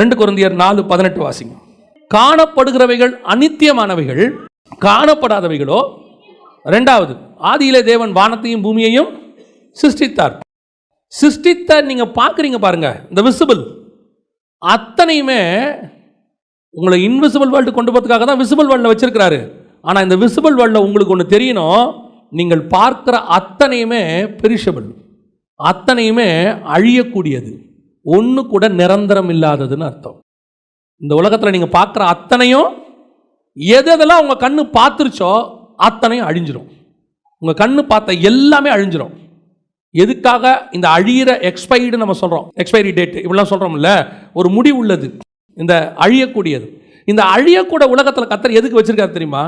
ரெண்டு குருந்தியர் நாலு பதினெட்டு வாசிங்க. காணப்படுகிறவைகள் அனித்தியமானவைகள் காணப்படாதவைகளோ ரெண்டாவது ஆதியிலே தேவன் வானத்தையும் பூமியையும் சிருஷ்டித்தார். சிருஷ்டித்த நீங்க பார்க்குறீங்க பாருங்க இந்த விசிபிள் அத்தனையுமே உங்களை இன்விசிபிள் வேர்ல்டு கொண்டு போகிறதுக்காக தான் விசிபிள் வேர்ல்டில் வச்சிருக்கிறாரு. ஆனால் இந்த விசிபிள் வேர்ல்டில் உங்களுக்கு ஒன்று தெரியணும் நீங்கள் பார்க்குற அத்தனையுமே பெரிஷபிள் அத்தனையுமே அழியக்கூடியது. ஒன்று கூட நிரந்தரம் இல்லாததுன்னு அர்த்தம். இந்த உலகத்தில் நீங்கள் பார்க்குற அத்தனையும் எது எதெல்லாம் உங்கள் கண்ணு பார்த்துருச்சோ அத்தனையும் அழிஞ்சிரும். உங்கள் கண்ணு பார்த்த எல்லாமே அழிஞ்சிரும். எதுக்காக இந்த அழியிற எக்ஸ்பைர்டு நம்ம சொல்கிறோம் எக்ஸ்பைரி டேட் இப்படிலாம் சொல்கிறோம்ல ஒரு முடி உள்ளது. இந்த அழியக்கூடியது. இந்த அழியக்கூட உலகத்தில் கத்தர் எதுக்கு வச்சிருக்காரு தெரியுமா?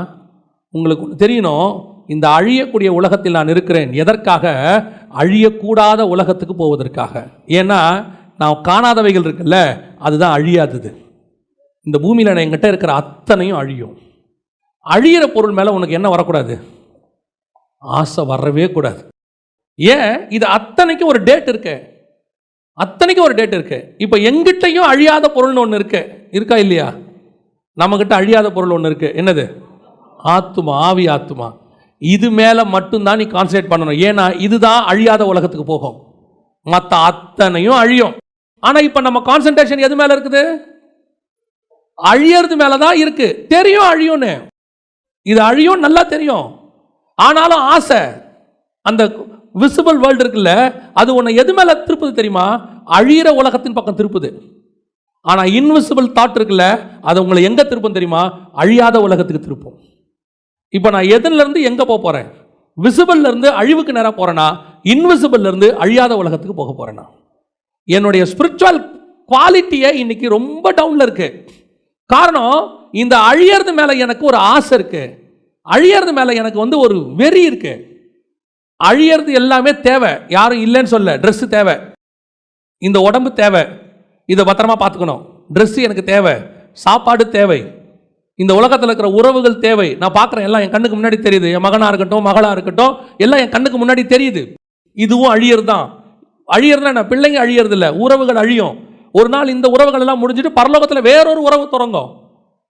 உங்களுக்கு தெரியணும் இந்த அழியக்கூடிய உலகத்தில் நான் இருக்கிறேன். எதற்காக? அழியக்கூடாத உலகத்துக்கு போவதற்காக. ஏன்னா நான் காணாதவைகள் இருக்குல்ல அதுதான் அழியாதது. இந்த பூமியில் நான் எங்கிட்ட இருக்கிற அத்தனையும் அழியும். அழியிற பொருள் மேலே உனக்கு என்ன வரக்கூடாது. ஆசை வரவே கூடாது. ஏன்? இது அத்தனைக்கும் ஒரு டேட் இருக்கு. அத்தனைக்கும் ஒரு டேட் இருக்கு. இப்போ எங்கிட்டையும் அழியாத பொருள்னு ஒன்று இருக்கு. இருக்கா இல்லையா? நம்மக்கிட்ட அழியாத பொருள் ஒன்று இருக்கு. என்னது? ஆத்துமா ஆவி ஆத்துமா. இது மேலே மட்டும்தான் நீ கான்சன்ட்ரேட் பண்ணணும். ஏன்னா இதுதான் அழியாத உலகத்துக்கு போகும். மற்ற அத்தனையும் அழியும். ஆனால் இப்போ நம்ம கான்சன்ட்ரேஷன் எது மேலே இருக்குது? அழியறது மேலே தான் இருக்கு. தெரியும் அழியும்னு. இது அழியும் நல்லா தெரியும். ஆனாலும் ஆசை அந்த விசிபிள் வேர்ல்டு இருக்குல்ல அது உன்னை எது மேலே திருப்புது தெரியுமா? அழியிற உலகத்தின் பக்கம் திருப்புது. ஆனால் இன்விசிபிள் தாட் இருக்குல்ல அது உங்களை எங்கே திருப்பும் தெரியுமா? அழியாத உலகத்துக்கு திருப்பும். இப்போ நான் எதுல இருந்து எங்கே போக போகிறேன் விசிபிள்ல இருந்து அழிவுக்கு நேராக போகிறேன்னா இன்விசிபிள்ல இருந்து அழியாத உலகத்துக்கு போக போகிறேன்னா என்னுடைய ஸ்பிரிச்சுவல் குவாலிட்டியை இன்னைக்கு ரொம்ப டவுனில் இருக்கு. காரணம் இந்த அழியறது மேலே எனக்கு ஒரு ஆசை இருக்கு. அழியறது மேலே எனக்கு வந்து ஒரு வெறி இருக்கு. அழியறது எல்லாமே தேவை. யாரும் இல்லைன்னு சொல்ல ட்ரெஸ்ஸு தேவை. இந்த உடம்பு தேவை. இதை பத்திரமா பார்த்துக்கணும். ட்ரெஸ்ஸு எனக்கு தேவை. சாப்பாடு தேவை. இந்த உலகத்தில் இருக்கிற உறவுகள் தேவை. நான் பார்க்குறேன் எல்லாம் என் கண்ணுக்கு முன்னாடி தெரியுது. என் மகனாக இருக்கட்டும் மகளாக இருக்கட்டும் எல்லாம் என் கண்ணுக்கு முன்னாடி தெரியுது. இதுவும் அழியறது தான் அழியறதுனா என்ன பிள்ளைங்க அழியறது இல்லை உறவுகள் அழியும். ஒரு நாள் இந்த உறவுகள் எல்லாம் முடிஞ்சிட்டு பரலோகத்தில் வேறொரு உறவு தொடங்கும்.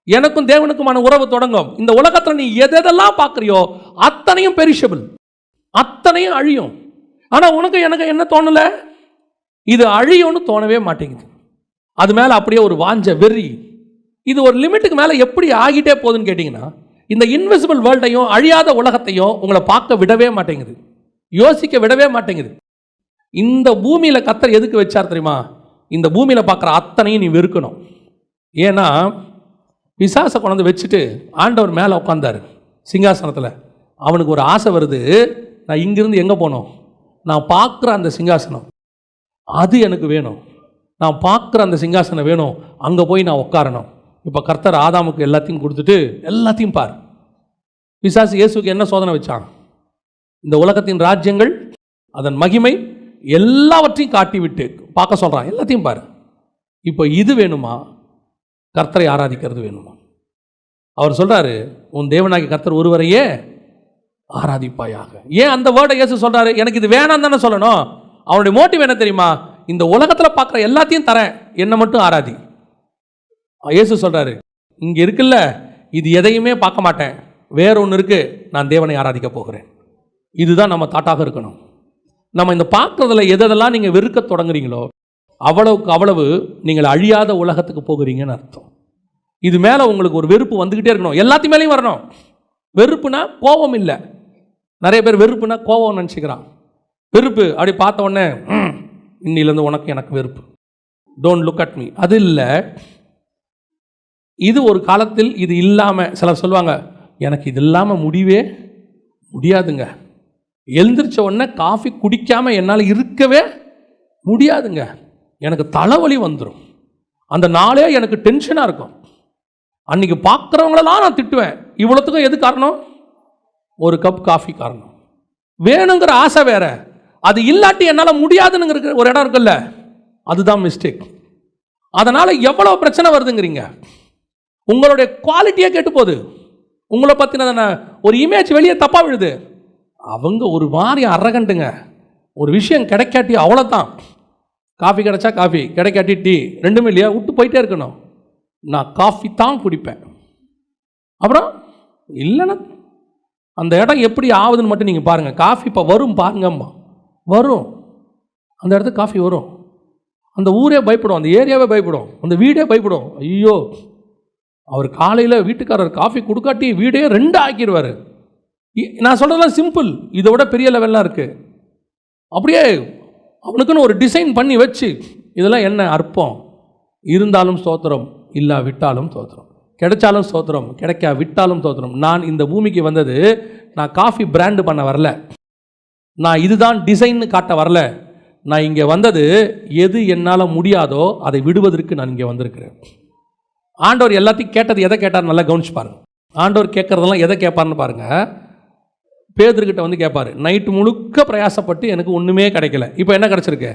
எனக்கும் தேவனுக்குமான உறவு தொடங்கும். இந்த உலகத்தில் நீ எதெல்லாம் பார்க்குறியோ அத்தனையும் பெரிஷபிள் அத்தனையும் அழியும். ஆனால் உனக்கு எனக்கு என்ன தோணலை? இது அழியும்னு தோணவே மாட்டேங்குது. அது மேலே அப்படியே ஒரு வாஞ்ச வெறி. இது ஒரு லிமிட்டுக்கு மேலே எப்படி ஆகிட்டே போகுதுன்னு கேட்டிங்கன்னா இந்த இன்விசிபிள் வேர்ல்டையும் அழியாத உலகத்தையும் உங்களை பார்க்க விடவே மாட்டேங்குது. யோசிக்க விடவே மாட்டேங்குது. இந்த பூமியில் கத்தர் எதுக்கு வச்சார் தெரியுமா? இந்த பூமியில் பார்க்குற அத்தனையும் நீ வெறுக்கணும். ஏன்னா பிசாசை கொண்டாந்து வச்சுட்டு ஆண்டவர் மேலே உட்காந்தாரு சிங்காசனத்தில். அவனுக்கு ஒரு ஆசை வருது நான் இங்கிருந்து எங்கே போனோம் நான் பார்க்குற அந்த சிங்காசனம் அது எனக்கு வேணும். நான் பார்க்குற அந்த சிங்காசனம் வேணும் அங்கே போய் நான் உட்காரணும். இப்போ கர்த்தர் ஆதாமுக்கு எல்லாத்தையும் கொடுத்துட்டு எல்லாத்தையும் பார். பிசாசு இயேசுக்கு என்ன சோதனை வச்சான்? இந்த உலகத்தின் ராஜ்யங்கள் அதன் மகிமை எல்லாவற்றையும் காட்டிவிட்டு பார்க்க சொல்கிறான் எல்லாத்தையும் பாரு. இப்போ இது வேணுமா? கர்த்தரை ஆராதிக்கிறது வேணுமா? அவர் சொல்கிறாரு உன் தேவனாகி கர்த்தர் ஒருவரையே ஆராதிப்பாயாக. ஏன் அந்த வேர்டை இயேசு சொல்கிறாரு எனக்கு இது வேணாம் தானே சொல்லணும். அவனுடைய மோட்டிவ் என்ன தெரியுமா? இந்த உலகத்தில் பார்க்குற எல்லாத்தையும் தரேன். என்னை மட்டும் ஆராதி. இயேசு சொல்கிறாரு இங்கே இருக்குல்ல இது எதையுமே பார்க்க மாட்டேன். வேற ஒன்று இருக்குது நான் தேவனை ஆராதிக்க போகிறேன். இதுதான் நம்ம தாட்டாக இருக்கணும். நம்ம இந்த பார்க்குறதுல எதெல்லாம் நீங்கள் வெறுக்க தொடங்குறீங்களோ அவ்வளவுக்கு அவ்வளவு நீங்கள் அழியாத உலகத்துக்கு போகிறீங்கன்னு அர்த்தம். இது மேலே உங்களுக்கு ஒரு வெறுப்பு வந்துக்கிட்டே இருக்கணும். எல்லாத்து மேலேயும் வரணும். வெறுப்புனா கோபம் இல்லை. நிறைய பேர் வெறுப்புனா கோபம் நினச்சிக்கிறான். வெறுப்பு அப்படி பார்த்த உடனே இன்னிலேருந்து உனக்கு எனக்கு வெறுப்பு. டோன்ட் லுக் அட் மீ அது இல்லை. இது ஒரு காலத்தில் இது இல்லாமல் சிலர் சொல்லுவாங்க எனக்கு இது இல்லாமல் முடிவே முடியாதுங்க. எழுந்திரிச்ச உடனே காஃபி குடிக்காமல் என்னால் இருக்கவே முடியாதுங்க. எனக்கு தலைவலி வந்துடும் அந்த நாளே எனக்கு டென்ஷனாக இருக்கும். அன்னைக்கு பார்க்குறவங்களெல்லாம் நான் திட்டுவேன். இவ்வளோத்துக்கும் எது காரணம்? ஒரு கப் காஃபி காரணம். வேணுங்கிற ஆசை வேற. அது இல்லாட்டி என்னால் முடியாதுன்னு ஒரு இடம் இருக்குல்ல அதுதான் மிஸ்டேக் அதனால் எவ்வளோ பிரச்சனை வருதுங்கிறீங்க. உங்களுடைய குவாலிட்டியே கேட்டு போகுது. உங்களை பற்றின ஒரு இமேஜ் வெளியே தப்பாக விழுது. அவங்க ஒரு மாதிரி அரகண்டுங்க. ஒரு விஷயம் கிடைக்காட்டி அவ்வளோதான் காஃபி கிடைச்சா காஃபி கிடைக்காட்டி டீ ரெண்டுமே இல்லையா? விட்டு போயிட்டே இருக்கணும். நான் காஃபி தான் குடிப்பேன். அப்புறம் இல்லைன்னா அந்த இடம் எப்படி ஆகுதுன்னு மட்டும் நீங்கள் பாருங்கள் காஃபி இப்போ வரும் பாருங்கம்மா. வரும். அந்த இடத்துக்கு காஃபி வரும். அந்த ஊரே பயப்படும் அந்த ஏரியாவே பயப்படும் அந்த வீடே பயப்படும். ஐயோ! அவர் காலையில் வீட்டுக்காரர் காஃபி கொடுக்காட்டி வீடே ரெண்டு ஆக்கிடுவார் நான் சொல்கிறதெல்லாம் சிம்பிள் இதை விட பெரிய லெவல்லாம் இருக்குது அப்படியே அவனுக்குன்னு ஒரு டிசைன் பண்ணி வச்சு இதெல்லாம் என்ன அற்பம்? இருந்தாலும் ஸ்தோத்திரம் இல்லா விட்டாலும் ஸ்தோத்திரம். கிடைச்சாலும் ஸ்தோத்திரம் கிடைக்கா விட்டாலும் ஸ்தோத்திரம். நான் இந்த பூமிக்கு வந்தது நான் காஃபி பிராண்டு பண்ண வரல. நான் இதுதான் டிசைன்னு காட்ட வரல. நான் இங்கே வந்தது எது என்னால் முடியாதோ அதை விடுவதற்கு நான் இங்கே வந்திருக்கிறேன். ஆண்டவர் எல்லாத்தையும் கேட்டது எதை கேட்டார்? நல்லா கவனிச்சு பாருங்கள் ஆண்டவர் கேட்குறதெல்லாம் எதை கேட்பார்னு பாருங்கள் பேதர்கிட்ட வந்து கேட்பார் நைட்டு முழுக்க பிரயாசப்பட்டு எனக்கு ஒன்றுமே கிடைக்கல. இப்போ என்ன கிடச்சிருக்கு?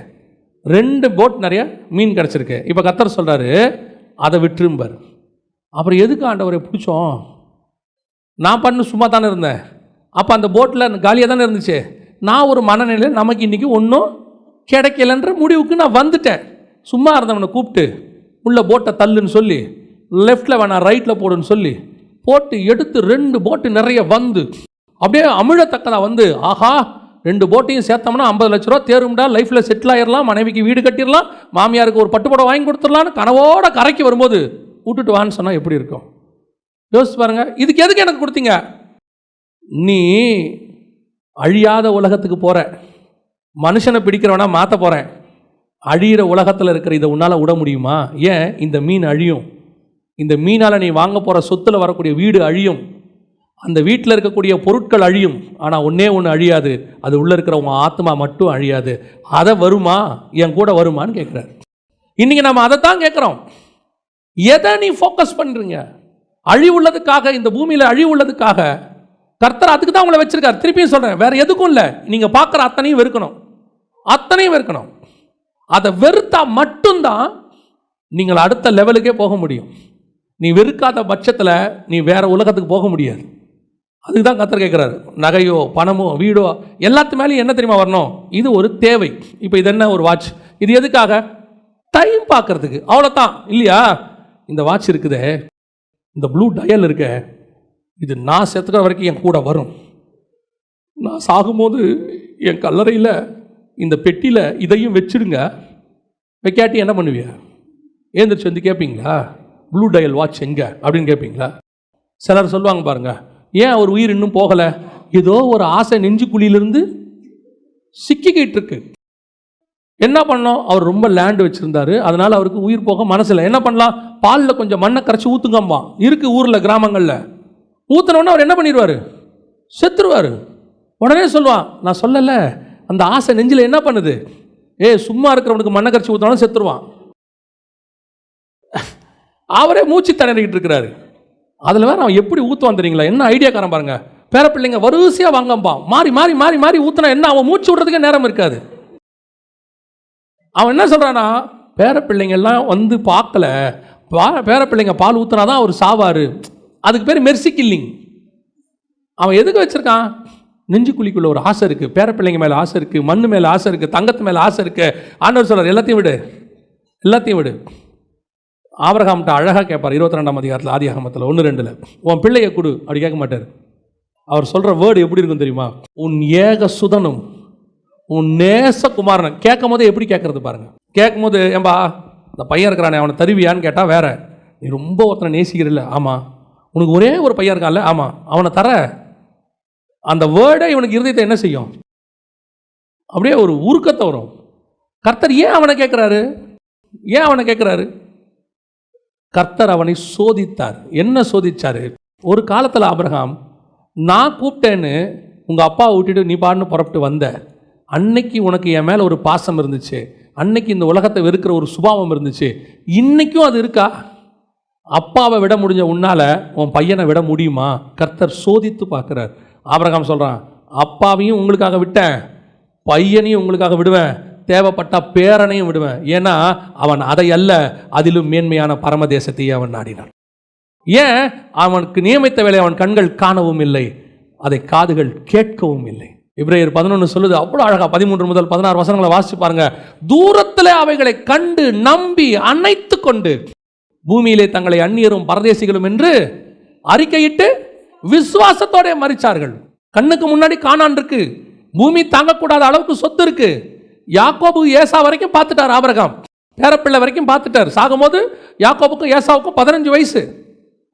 ரெண்டு போட் நிறைய மீன் கிடச்சிருக்கு. இப்போ கத்தர் சொல்கிறாரு அதை விட்டுரும்பார் அப்புறம் எதுக்கு ஆண்டவரை பிடிச்சோம்? நான் பண்ண சும்மா தானே இருந்தேன். அப்போ அந்த போட்டில் காலியாக தானே இருந்துச்சு. நான் ஒரு மனநிலையில் நமக்கு இன்றைக்கி ஒன்றும் கிடைக்கலன்ற முடிவுக்கு நான் வந்துட்டேன். சும்மா இருந்தவனை கூப்பிட்டு உள்ள போட்டை தள்ளுன்னு சொல்லி லெஃப்டில் வேணாம் ரைட்டில் போடுன்னு சொல்லி போட்டு எடுத்து ரெண்டு போட்டு நிறைய வந்து அப்படியே அமிழத்தக்கதா வந்து ஆஹா ரெண்டு போட்டையும் சேர்த்தோம்னா ஐம்பது லட்ச ரூபா தேரும்டா லைஃப்பில் செட்டில் ஆயிடலாம் மனைவிக்கு வீடு கட்டிடலாம் மாமியாருக்கு ஒரு பட்டுப்படம் வாங்கி கொடுத்துடலான்னு கனவோட கரைக்கு வரும்போது விட்டுட்டு வான்னு சொன்னால் எப்படி இருக்கும்? யோசிச்சு பாருங்க. இதுக்கு எதுக்கு எனக்கு கொடுத்தீங்க? நீ அழியாத உலகத்துக்கு போகிற மனுஷனை பிடிக்கிறவனா மாற்ற போகிறேன் அழியிற உலகத்தில் இருக்கிற இதை உன்னால் விட முடியுமா? ஏன்? இந்த மீன் அழியும். இந்த மீனால் நீ வாங்க போகிற சொத்தில் வரக்கூடிய வீடு அழியும். அந்த வீட்டில் இருக்கக்கூடிய பொருட்கள் அழியும். ஆனால் ஒன்றே ஒன்று அழியாது. அது உள்ளே இருக்கிற உன் ஆத்மா மட்டும் அழியாது. அதை வருமா? என் கூட வருமான்னு கேட்குறாரு இன்றைக்கி நம்ம அதை தான் கேட்குறோம் எதை நீ ஃபோக்கஸ் பண்ணுறீங்க அழிவுள்ளதுக்காக இந்த பூமியில் அழிவுள்ளதுக்காக கர்த்தர் அதுக்கு தான் உங்களை வச்சுருக்கார். திருப்பியும் சொல்கிறேன் வேறு எதுக்கும் இல்லை. நீங்கள் பார்க்குற அத்தனையும் வெறுக்கணும். அத்தனையும் வெறுக்கணும். அதை வெறுத்தா மட்டும்தான் நீங்கள் அடுத்த லெவலுக்கே போக முடியும். நீ வெறுக்காத பட்சத்தில் நீ வேறு உலகத்துக்கு போக முடியாது. அதுக்கு தான் கத்தர் கேட்குறாரு. நகையோ பணமோ வீடோ எல்லாத்து மேலேயும் என்ன தெரியுமா வரணும்? இது ஒரு தேவை. இப்போ இது என்ன ஒரு வாட்ச் இது எதுக்காக? டைம் பார்க்கறதுக்கு. அவ்வளோதான் இல்லையா? இந்த வாட்ச் இருக்குதே. இந்த ப்ளூ டயல் இருக்க. இது நான் செத்துக்கிற வரைக்கும் என் கூட வரும். நான் சாகும்போது என் கல்லறையில் இந்த பெட்டியில் இதையும் வச்சிடுங்க. வைக்காட்டி என்ன பண்ணுவிய? ஏந்திரிச்சு வந்து கேட்பீங்களா ப்ளூ டயல் வாட்ச் எங்கே? அப்படின்னு கேட்பீங்களா சிலர் சொல்லுவாங்க பாருங்கள் ஏன் அவர் உயிர் இன்னும் போகலை? ஏதோ ஒரு ஆசை நெஞ்சுக்குழியிலிருந்து சிக்கிக்கிட்டு இருக்கு என்ன பண்ணோம்? அவர் ரொம்ப லேண்ட் வச்சுருந்தாரு. அதனால் அவருக்கு உயிர் போக மனசில் என்ன பண்ணலாம்? பாலில் கொஞ்சம் மண்ணை கரைச்சி ஊற்றுங்கம்மா இருக்கு ஊரில் கிராமங்களில். ஊத்துனோடனே அவர் என்ன பண்ணிடுவார்? செத்துருவார். உடனே சொல்லுவான் நான் சொல்லலை. அந்த ஆசை நெஞ்சில் என்ன பண்ணுது? ஏ சும்மா இருக்கிறவனுக்கு மண்ணை கரைச்சி ஊற்றினாலும் செத்துருவான். அவரே மூச்சு திணறிக்கிட்டு இருக்கிறாரு. அதில் வேறு அவன் எப்படி ஊற்றுவான் தெரியுங்களா? என்ன ஐடியாக்காரன் பாருங்க. பேர பிள்ளைங்க வரிசையாக வாங்கம்பான். மாறி மாறி மாறி மாறி ஊற்றுனா என்ன? அவன் மூச்சு விடுறதுக்கே நேரம் இருக்காது. அவன் என்ன சொல்கிறான்னா பேர பிள்ளைங்கெல்லாம் வந்து பார்க்கல. பா பேர பிள்ளைங்க பால் ஊற்றினா தான் அவர் சாவார். அதுக்கு பேர் மெர்சி கில்லிங் அவன் எதுக்கு வச்சிருக்கான்? நெஞ்சுக்குழிக்குள்ள ஒரு ஆசை இருக்குது பேர பிள்ளைங்க மேலே ஆசை இருக்குது மண் மேலே ஆசை இருக்குது தங்கத்து மேலே ஆசை இருக்குது ஆண்டவர் சொல்கிறார் எல்லாத்தையும் விடு. எல்லாத்தையும் விடு. ஆபரகாம்கிட்ட அழகாக கேட்பார் இருபத்தி ரெண்டாம் அதிகாரத்தில் ஆதி ஆகமத்தில் ஒன்று ரெண்டில். உன் பிள்ளையை கொடு அப்படி கேட்க மாட்டார். அவர் சொல்கிற வேர்டு எப்படி இருக்கும் தெரியுமா? உன் ஏக சுதனும் உன் நேச குமாரன் கேட்கும் போது எப்படி கேட்குறது பாருங்கள் கேட்கும் போது ஏம்பா இந்த பையன் இருக்கிறானே அவனை தருவியான்னு கேட்டால் வேற. நீ ரொம்ப ஒருத்தனை நேசிக்கிறல்ல. ஆமாம் உனக்கு ஒரே ஒரு பையன் இருக்கான்ல. ஆமாம் அவனை தர. அந்த வேர்டை இவனுக்கு இருதயத்தை என்ன செய்யும்? அப்படியே ஒரு உருக்கத்தை வரும். கர்த்தர் ஏன் அவனை கேட்குறாரு? ஏன் அவனை கேட்குறாரு? கர்த்தர் அவனை சோதித்தார். என்ன சோதித்தார் ஒரு காலத்தில் அப்ரஹாம் நான் கூப்பிட்டேன்னு உங்கள் அப்பாவை விட்டுட்டு நீ பாடுன்னு புறப்பட்டு வந்த. அன்னைக்கு உனக்கு என் மேலே ஒரு பாசம் இருந்துச்சு. அன்னைக்கு இந்த உலகத்தை வெறுக்கிற ஒரு சுபாவம் இருந்துச்சு. இன்றைக்கும் அது இருக்கா? அப்பாவை விட முடிஞ்ச உன்னால் உன் பையனை விட முடியுமா? கர்த்தர் சோதித்து பார்க்குறார். ஆபரகாம் சொல்கிறான் அப்பாவையும் உங்களுக்காக விட்டேன். பையனையும் உங்களுக்காக விடுவேன். தேவைப்பட்ட பேரனையும் விடுவேன். ஏன்னா அவன் அதை அல்ல அதிலும் மேன்மையான பரமதேசத்தையே அவன் நாடினான். ஏன்? அவனுக்கு நியமித்த வேலை அவன் கண்கள் காணவும் இல்லை அதை காதுகள் கேட்கவும் இல்லை. இப்ரேயர் பதினொன்று சொல்லுது அவ்வளோ அழகாக பதிமூன்று முதல் பதினாறு வசனங்களை வாசிச்சு பாருங்க. தூரத்தில் அவைகளை கண்டு நம்பி அணைத்து கொண்டு பூமியிலே தங்களை அந்நியரும் பரதேசிகளும் என்று அறிக்கையிட்டு விசுவாசத்தோட மறிச்சார்கள். கண்ணுக்கு முன்னாடி காணான் இருக்கு. பூமி தாங்கக்கூடாத அளவுக்கு சொத்து இருக்கு. யாக்கோபு ஏசா வரைக்கும் பார்த்துட்டார் ஆபரகாம். பேரப்பிள்ளை வரைக்கும் பார்த்துட்டார். சாகும்போது யாக்கோபுக்கும் ஏசாவுக்கும் பதினஞ்சு வயசு.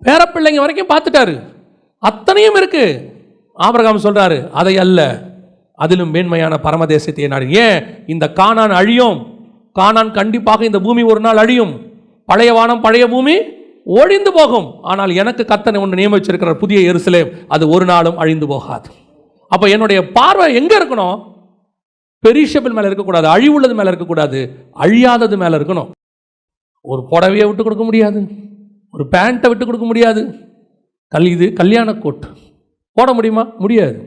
பேரப்பிள்ளைங்க வரைக்கும் பார்த்துட்டாரு. அத்தனையும் இருக்கு. ஆபரகாம் சொல்றாரு அதை அல்ல. அதிலும் மேன்மையான பரமதேசத்தை நாடு. ஏன்? இந்த காணான் அழியும். காணான் கண்டிப்பாக இந்த பூமி ஒரு நாள் அழியும். பழைய வானம் பழைய பூமி ஒழிந்து போகும். ஆனால் எனக்கு கத்தனை ஒன்று நியமிச்சிருக்கிறார் புதிய எருசலேம். அது ஒரு நாளும் அழிந்து போகாது. அப்போ என்னுடைய பார்வை எங்கே இருக்கணும்? பெரிஷபிள் மேலே இருக்கக்கூடாது அழிவுள்ளது மேலே இருக்கக்கூடாது அழியாதது மேலே இருக்கணும். ஒரு புடவையை விட்டு கொடுக்க முடியாது ஒரு பேண்ட்டை விட்டு கொடுக்க முடியாது. கல் இது கல்யாண கோட் போட முடியுமா? முடியாது.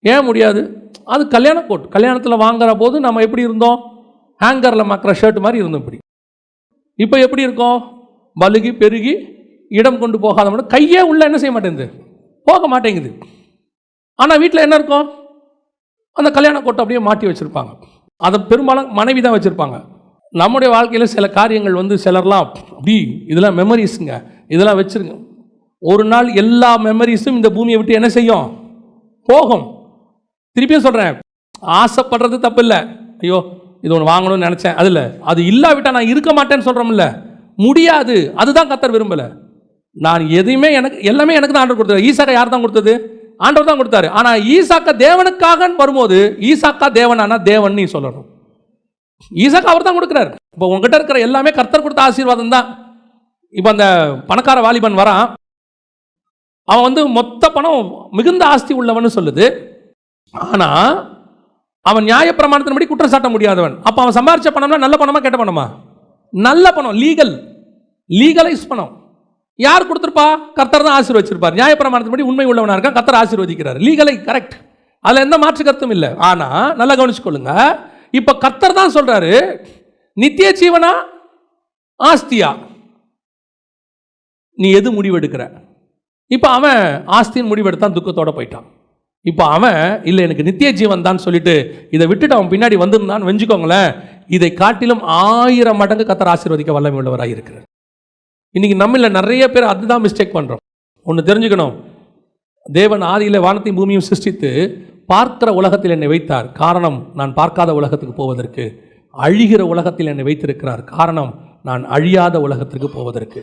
ஏன் முடியாது? அது கல்யாண கோட் கல்யாணத்தில் வாங்குற போது நம்ம எப்படி இருந்தோம்? ஹேங்கரில் மக்கிற ஷர்ட் மாதிரி இருந்தோம் இப்படி. இப்போ எப்படி இருக்கோம்? பலுகி பெருகி இடம் கொண்டு போகாத மட்டும் கையே உள்ளே என்ன செய்ய மாட்டேங்குது? போக மாட்டேங்குது. ஆனால் வீட்டில் என்ன இருக்கும்? அந்த கல்யாண கோட்டை அப்படியே மாட்டி வச்சுருப்பாங்க. அதை பெரும்பாலும் மனைவி தான் வச்சுருப்பாங்க. நம்முடைய வாழ்க்கையில் சில காரியங்கள் வந்து சிலர்லாம் அப்படி இதெல்லாம் மெமரிஸுங்க இதெல்லாம் வச்சுருங்க. ஒரு நாள் எல்லா மெமரிஸும் இந்த பூமியை விட்டு என்ன செய்யும்? போகும். திருப்பியும் சொல்கிறேன் ஆசைப்படுறது தப்பு இல்லை ஐயோ இது ஒன்று வாங்கணும்னு நினச்சேன். அதில் அது இல்லாவிட்டால் நான் இருக்க மாட்டேன்னு சொல்கிறோம்ல முடியாது. அதுதான் கத்தர் விரும்பலை. நான் எதையுமே எனக்கு எல்லாமே எனக்கு தான் ஆர்டர் கொடுத்தது. ஈசாக்கா யார் தான் கொடுத்தது? ஆண்டவர் தான் கொடுத்தாரு. ஆனால் ஈசாக்கா தேவனுக்காக வரும்போது ஈசாக்கா தேவனானா தேவன் நீ சொல்லணும். ஈசாக்கா அவர் தான் கொடுக்குறாரு. இப்போ உங்ககிட்ட இருக்கிற எல்லாமே கர்த்தர் கொடுத்த ஆசீர்வாதம் தான். இப்போ அந்த பணக்கார வாலிபன் வரான். அவன் வந்து மொத்த பணம் மிகுந்த ஆஸ்தி உள்ளவன்னு சொல்லுது. ஆனால் அவன் நியாயப்பிரமாணத்தின்படி குற்றம் சாட்ட முடியாதவன். அப்போ அவன் சம்பாரிச்ச பணம்னா நல்ல பணமா கெட்ட பணமா? நல்ல பணம் லீகல் லீகலைஸ் பணம். யார் கொடுத்துருப்பா? கர்த்தர் தான் ஆசீர்வச்சிருப்பார். நியாயப்பிரமாணத்தின்படி உண்மை உள்ளவனாக இருக்கான். கர்த்தர் ஆசீர்வதிக்கிறார். லீகலை கரெக்ட் அதில் எந்த மாற்று கருத்தும் இல்லை. ஆனால் நல்லா கவனிச்சுக்கொள்ளுங்க. இப்போ கர்த்தர் தான் சொல்கிறாரு நித்திய ஜீவனா ஆஸ்தியா? நீ எது முடிவெடுக்கிற? இப்போ அவன் ஆஸ்தியின் முடிவெடுத்தான் துக்கத்தோடு போயிட்டான். இப்போ அவன் இல்லை எனக்கு நித்திய ஜீவன் தான் சொல்லிட்டு இதை விட்டுட்டு அவன் பின்னாடி வந்திருந்தான்னு வெஞ்சுக்கோங்களேன். இதை காட்டிலும் ஆயிரம் மடங்கு கத்தர் ஆசீர்வதிக்க வல்லமை உள்ளவராக இருக்கிறார் இன்றைக்கி நம்மள நிறைய பேர் அதுதான் மிஸ்டேக் பண்ணுறோம் ஒன்று தெரிஞ்சுக்கணும். தேவன் ஆதியில் வானத்தையும் பூமியும் சிருஷ்டித்து பார்க்கிற உலகத்தில் என்னை வைத்தார். காரணம் நான் பார்க்காத உலகத்துக்கு போவதற்கு. அழிகிற உலகத்தில் என்னை வைத்திருக்கிறார். காரணம் நான் அழியாத உலகத்திற்கு போவதற்கு.